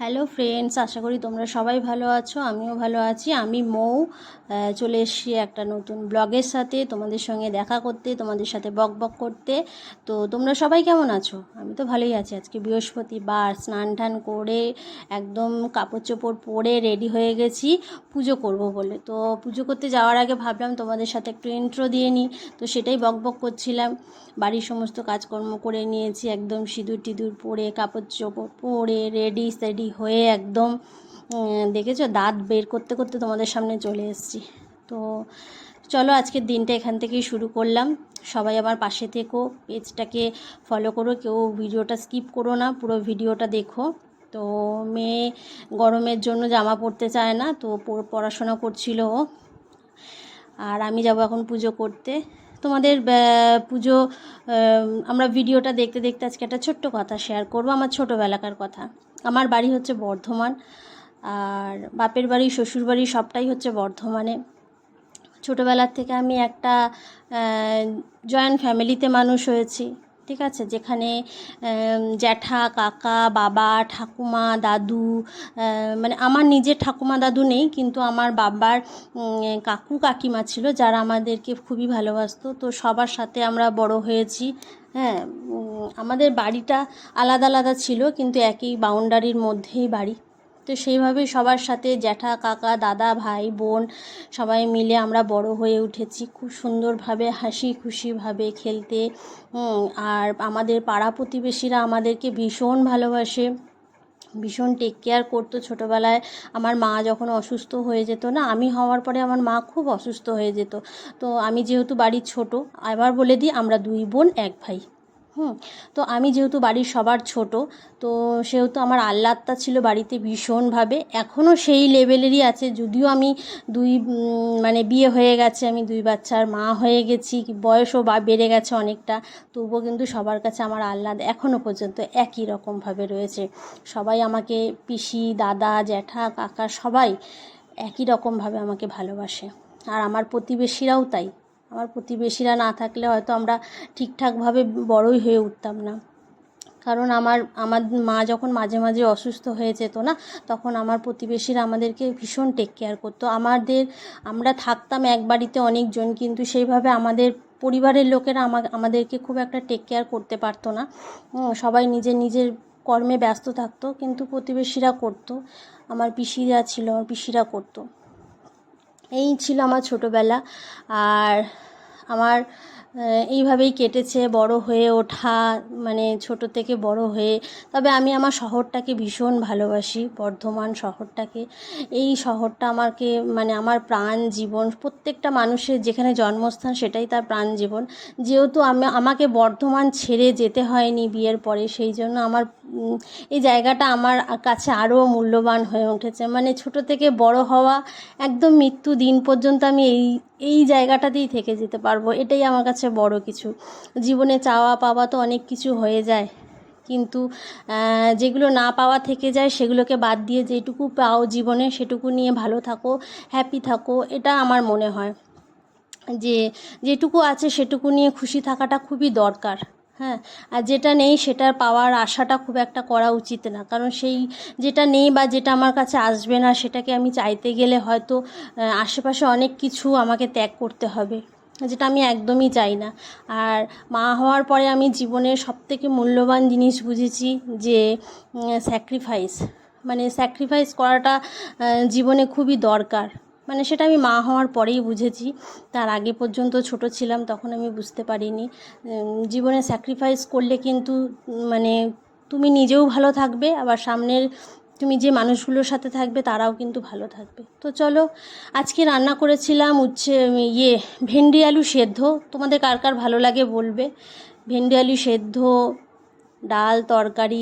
Hello friends আশা করি তোমরা সবাই ভালো আছো, আমিও ভালো আছি। আমি মৌ চলে এসেছি একটা নতুন ব্লগের সাথে, তোমাদের সঙ্গে দেখা করতে, তোমাদের সাথে বক বক করতে। তো তোমরা সবাই কেমন আছো? আমি তো ভালোই আছি। আজকে বৃহস্পতিবার, স্নান টান করে একদম কাপড় চোপড় পরে রেডি হয়ে গেছি, পুজো করব বলে। তো পুজো করতে যাওয়ার আগে ভাবলাম তোমাদের সাথে একটু ইন্ট্রো দিয়ে নিই। তো সেটাই বক বক করছিলাম। বাড়ির সমস্ত কাজকর্ম করে নিয়েছি, একদম সিঁদুর টিঁদুর পরে, কাপড় চোপড় পরে রেডি সেডি হয়ে একদম দেখেছ? দাঁত বের করতে করতে তোমাদের সামনে চলে এসেছি। তো চলো আজকের দিনটা এখান থেকেই শুরু করলাম। সবাই আমার পাশে থেকো, পেজটাকে ফলো করো, কেউ ভিডিওটা স্কিপ করো না, পুরো ভিডিওটা দেখো। তো মেয়ে গরমের জন্য জামা পরতে চায় না, তো পড়াশোনা করছিল ও। আর আমি যাব এখন পুজো করতে। তোমাদের পুজো আমরা ভিডিওটা দেখতে দেখতে আজকে একটা ছোট্ট কথা শেয়ার করব, আমার ছোটোবেলাকার কথা। আমার বাড়ি হচ্ছে বর্ধমান, আর বাপের বাড়ি, শ্বশুর বাড়ি সবটাই হচ্ছে বর্ধমানে। ছোটোবেলার থেকে আমি একটা জয়েন্ট ফ্যামিলিতে মানুষ হয়েছি, ঠিক আছে? যেখানে জ্যাঠা, কাকা, বাবা, ঠাকুমা, দাদু মানে আমার নিজের ঠাকুমা, দাদু নেই, কিন্তু আমার বাবার কাকু, কাকিমা ছিল, যারা আমাদেরকে খুবই ভালোবাসতো। তো সবার সাথে আমরা বড় হয়েছি হ্যাঁ? আমাদের বাড়িটা আলাদা আলাদা ছিল, কিন্তু একই বাউন্ডারির মধ্যেই বাড়ি। তো সেইভাবেই সবার সাথে জ্যাঠা, কাকা, দাদা, ভাই, বোন সবাই মিলে আমরা বড় হয়ে উঠেছি। খুব সুন্দরভাবে, হাসি খুশিভাবে খেলতে আর আমাদের পাড়া প্রতিবেশীরা আমাদেরকে ভীষণ ভালোবাসে, ভীষণ টেক কেয়ার করতো। ছোটোবেলায় আমার মা যখন অসুস্থ হয়ে যেত না, আমি হওয়ার পরে আমার মা খুব অসুস্থ হয়ে যেত। তো আমি যেহেতু বাড়ির ছোট আবার বলে দিই আমরা দুই বোন, এক ভাই। হুম, তো আমি যেহেতু বাড়ির সবার ছোট, তো সেহেতু আমার আহ্লাদটা ছিল বাড়িতে ভীষণভাবে। এখনও সেই লেভেলেরই আছে, যদিও আমি দুই মানে বিয়ে হয়ে গেছে, আমি দুই বাচ্চার মা হয়ে গেছি, বয়সও বা বেড়ে গেছে অনেকটা, তবুও কিন্তু সবার কাছে আমার আহ্লাদ এখনও পর্যন্ত একই রকমভাবে রয়েছে। সবাই আমাকে পিসি, দাদা, জ্যাঠা, কাকা সবাই একই রকমভাবে আমাকে ভালোবাসে। আর আমার প্রতিবেশীরাও তাই। আমার প্রতিবেশীরা না থাকলে হয়তো আমরা ঠিকঠাকভাবে বড়ই হয়ে উঠতাম না। কারণ আমার আমার মা যখন মাঝে মাঝে অসুস্থ হয়ে যেত না, তখন আমার প্রতিবেশীরা আমাদেরকে ভীষণ টেক কেয়ার করতো। আমাদের, আমরা থাকতাম এক বাড়িতে অনেকজন, কিন্তু সেইভাবে আমাদের পরিবারের লোকেরা আমা, আমাদেরকে খুব একটা টেক কেয়ার করতে পারতো না। সবাই নিজের নিজের কর্মে ব্যস্ত থাকতো, কিন্তু প্রতিবেশীরা করতো। আমার পিসিরা ছিল, আমার পিসিরা করতো। এই ছিল আমার ছোটোবেলা। আর আমার এইভাবেই কেটেছে বড় হয়ে ওঠা মানে ছোট থেকে বড় হয়ে। তবে আমি আমার শহরটাকে ভীষণ ভালোবাসি, বর্ধমান শহরটাকে। এই শহরটা আমাকে মানে আমার প্রাণ জীবন, প্রত্যেকটা মানুষের যেখানে জন্মস্থান সেটাই তার প্রাণ জীবন। যেহেতু আমি, আমাকে বর্ধমান ছেড়ে যেতে হয়নি বিয়ের পরে, সেই জন্য আমার এই জায়গাটা আমার কাছে আরও মূল্যবান হয়ে উঠেছে। মানে ছোট থেকে বড় হওয়া, একদম মৃত্যু দিন পর্যন্ত আমি এই এই জায়গাটাতেই থেকে যেতে পারব। এটাই আমার কাছে বড় কিছু। জীবনে চাওয়া পাওয়া তো অনেক কিছু হয়ে যায়। কিন্তু যেগুলো না পাওয়া থেকে যায়, সেগুলোকে বাদ দিয়ে যেটুকু পাও জীবনে, সেটুকু নিয়ে ভালো থাকো হ্যাপি থাকো, এটা আমার মনে হয়। যে, যেটুকু আছে সেটুকু নিয়ে খুশি থাকাটা খুবই দরকার। হ্যাঁ আর যেটা নেই সেটা পাওয়ার আশাটা খুব একটা করা উচিত না। কারণ সেই যেটা নেই বা যেটা আমার কাছে আসবে না, সেটাকে আমি চাইতে গেলে হয়তো আশেপাশে অনেক কিছু আমাকে ত্যাগ করতে হবে, যেটা আমি একদমই চাই না। আর মা হওয়ার পরে আমি জীবনের সবথেকে মূল্যবান জিনিস বুঝেছি যে স্যাক্রিফাইস মানে স্যাক্রিফাইস করাটা জীবনে খুবই দরকার। মানে সেটা আমি মা হওয়ার পরেই বুঝেছি। তার আগে পর্যন্ত ছোট ছিলাম, তখন আমি বুঝতে পারিনি। জীবনে স্যাক্রিফাইস করলে কিন্তু মানে তুমি নিজেও ভালো থাকবে, আবার সামনের তুমি যে মানুষগুলোর সাথে থাকবে, তারাও কিন্তু ভালো থাকবে। তো চলো, আজকে রান্না করেছিলাম উচ্ছে ইয়ে ভেন্ডি আলু সেদ্ধ। তোমাদের কার কার ভালো লাগে বলবে? ভেন্ডি আলু সেদ্ধ, ডাল, তরকারি।